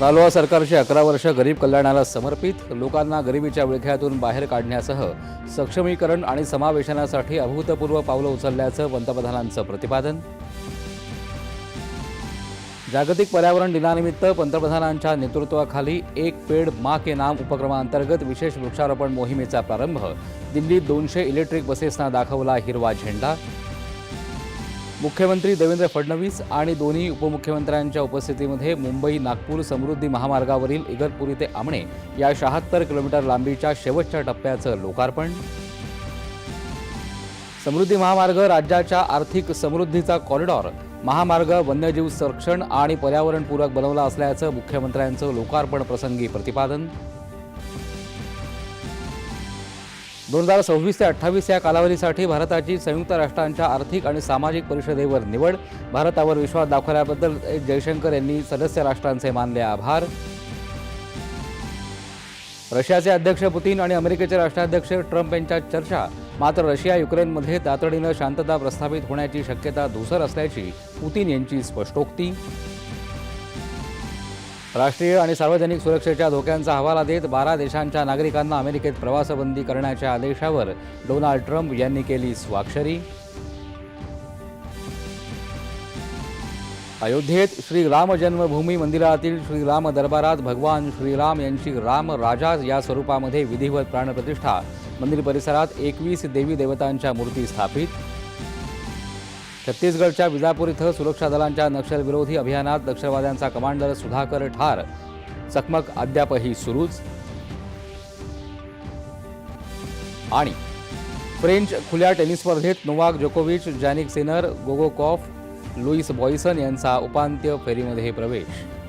रालोआ सरकारची अकरा वर्ष गरीब कल्याणाला समर्पित लोकांना गरिबीच्या विळख्यातून बाहेर काढण्यासह सक्षमीकरण आणि समावेशनासाठी अभूतपूर्व पावलं उचलल्याचं पंतप्रधानांचं प्रतिपादन. जागतिक पर्यावरण दिनानिमित्त पंतप्रधानांच्या नेतृत्वाखाली एक पेड मा के नाम उपक्रमाअंतर्गत विशेष वृक्षारोपण मोहिमेचा प्रारंभ. दिल्लीत दोनशे इलेक्ट्रिक बसेसना दाखवला हिरवा झेंडा. मुख्यमंत्री देवेंद्र फडणवीस आणि दोन्ही उपमुख्यमंत्र्यांच्या उपस्थितीमध्ये मुंबई नागपूर समृद्धी महामार्गावरील इगतपुरी ते आमणे या शहात्तर किलोमीटर लांबीच्या शेवटच्या टप्प्याचं लोकार्पण. समृद्धी महामार्ग राज्याच्या आर्थिक समृद्धीचा कॉरिडॉर महामार्ग वन्यजीव संरक्षण आणि पर्यावरणपूरक बनवला असल्याचं मुख्यमंत्र्यांचं लोकार्पण प्रसंगी प्रतिपादन. दोन हजार सव्वीस ते अठ्ठावीस या कालावधीसाठी भारताची संयुक्त राष्ट्रांच्या आर्थिक आणि सामाजिक परिषदेवर निवड भारतावर विश्वास दाखवल्याबद्दल जयशंकर यांनी सदस्य राष्ट्रांचे मानले आभार. रशियाचे अध्यक्ष पुतीन आणि अमेरिकेचे राष्ट्राध्यक्ष ट्रम्प यांच्यात चर्चा मात्र रशिया युक्रेनमध्ये तातडीनं शांतता प्रस्थापित होण्याची शक्यता धुसर असल्याची पुतीन यांची स्पष्टोक्ती. राष्ट्रीय आणि सार्वजनिक सुरक्षेच्या धोक्यांचा हवाला देत बारा देशांच्या नागरिकांना अमेरिकेत प्रवासबंदी करण्याच्या आदेशावर डोनाल्ड ट्रम्प यांनी केली स्वाक्षरी. अयोध्येत श्रीराम जन्मभूमी मंदिरातील श्रीराम दरबारात भगवान श्रीराम यांची राम राजा या स्वरूपामध्ये विधिवत प्राणप्रतिष्ठा. मंदिर परिसरात एकवीस देवी देवतांच्या मूर्ती स्थापित. छत्तीसगडच्या विजापूर इथं सुरक्षा दलांच्या नक्षलविरोधी अभियानात नक्षलवाद्यांचा कमांडर सुधाकर ठार. चकमक अद्यापही सुरूच. आणि फ्रेंच खुल्या टेनिस स्पर्धेत नोवाक जोकोविच Jannik Sinner Coco Gauff Lois Boisson यांचा उपांत्य फेरीमध्ये प्रवेश.